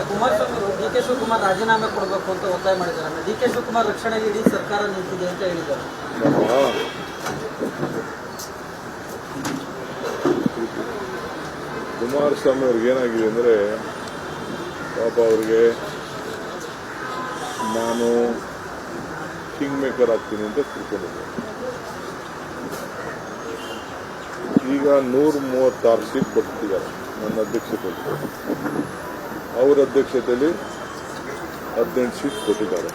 ಈಗ ಕುಮಾರಸ್ವಾಮಿ ಅವರು D K Shivakumar ರಾಜೀನಾಮೆ ಕೊಡಬೇಕು ಅಂತ ಒತ್ತಾಯ ಮಾಡಿದ್ದಾರೆ. ಡಿ ಕೆ ಶಿವಕುಮಾರ್ ರಕ್ಷಣೆಗೆ ಇಡೀ ಸರ್ಕಾರ ನಿಂತಿದೆ ಅಂತ ಹೇಳಿದ್ದಾರೆ. ಕುಮಾರಸ್ವಾಮಿ ಅವ್ರಿಗೆ ಏನಾಗಿದೆ ಅಂದರೆ ಪಾಪ ಅವ್ರಿಗೆ ನಾನು ಕಿಂಗ್ ಮೇಕರ್ ಆಗ್ತೀನಿ ಅಂತ ತಿಳ್ಕೊಂಡಿದ್ದೆ ಈಗ ನೂರ ಮೂವತ್ತಾರು ಸೀಟ್ ಬರ್ತಿದ್ದಾರೆ ನನ್ನ ಅಧ್ಯಕ್ಷತೆಯಲ್ಲಿ ಅವ್ರ ಅಧ್ಯಕ್ಷತೆಯಲ್ಲಿ ಹದಿನೆಂಟು ಸೀಟ್ ಕೊಟ್ಟಿದ್ದಾರೆ.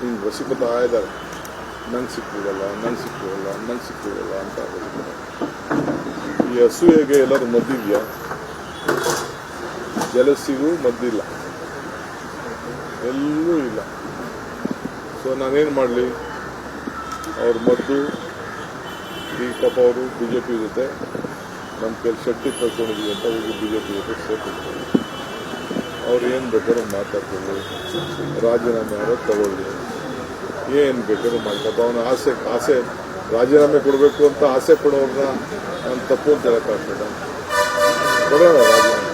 ಹಿಂಗೆ ವಸಿಕತ ಆಯ್ದಾರೆ. ನಂಗೆ ಸಿಕ್ಕಿರಲ್ಲ ನಂಗೆ ಸಿಕ್ಕಿರಲ್ಲ ನಂಗೆ ಸಿಕ್ಕಿರಲ್ಲ ಅಂತ ಈ ಈ ಹೇಗೆ ಎಲ್ಲರೂ ಮದ್ದಿದೆಯಾ ಜಲಸಿಗೂ ಮದ್ದಿಲ್ಲ ಎಲ್ಲೂ ಇಲ್ಲ. ಸೊ ನಾನೇನು ಮಾಡಲಿ? ಅವ್ರ ಮದ್ದು ಈ ಪಾಪ ಅವರು ಬಿ ಜೆ ಪಿ ಜೊತೆ ನಮ್ಮ ಕೆಲಸ ಶಕ್ತಿ ಕಳ್ಕೊಂಡಿದ್ವಿ ಅಂತ ಅವರು ಬಿ ಜೆ ಪಿ ಜೊತೆ ಸೇರ್ಕೊಳ್ತಾರೆ ಅವ್ರು ಏನು ಬೇಕಾದ್ರೂ ಮಾತಾಡ್ಕೊಳ್ಳಿ. ರಾಜೀನಾಮೆ ಯಾರೋ ತಗೊಳ್ಳಿ. ಏನು ಬೇಕಾದ್ರೂ ಮಾಡ್ಕೊತ ಅವನ ಆಸೆ ಆಸೆ ರಾಜೀನಾಮೆ ಕೊಡಬೇಕು ಅಂತ ಆಸೆ ಪಡೋರ್ನ ನಾನು ತಪ್ಪು ಅಂತ ಹೇಳಕ್ಕಾಗ್ತದ ಕೊಡೋಣ ರಾಜೀನಾಮೆ.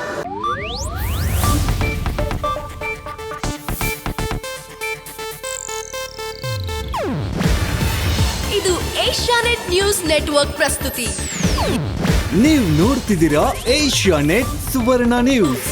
ಇದು ಏಷ್ಯಾನೆಟ್ ನ್ಯೂಸ್ ನೆಟ್ವರ್ಕ್ ಪ್ರಸ್ತುತಿ. ನೀವು ನೋಡ್ತಿದ್ದೀರಾ ಏಷ್ಯಾ ನೆಟ್ ಸುವರ್ಣ ನ್ಯೂಸ್.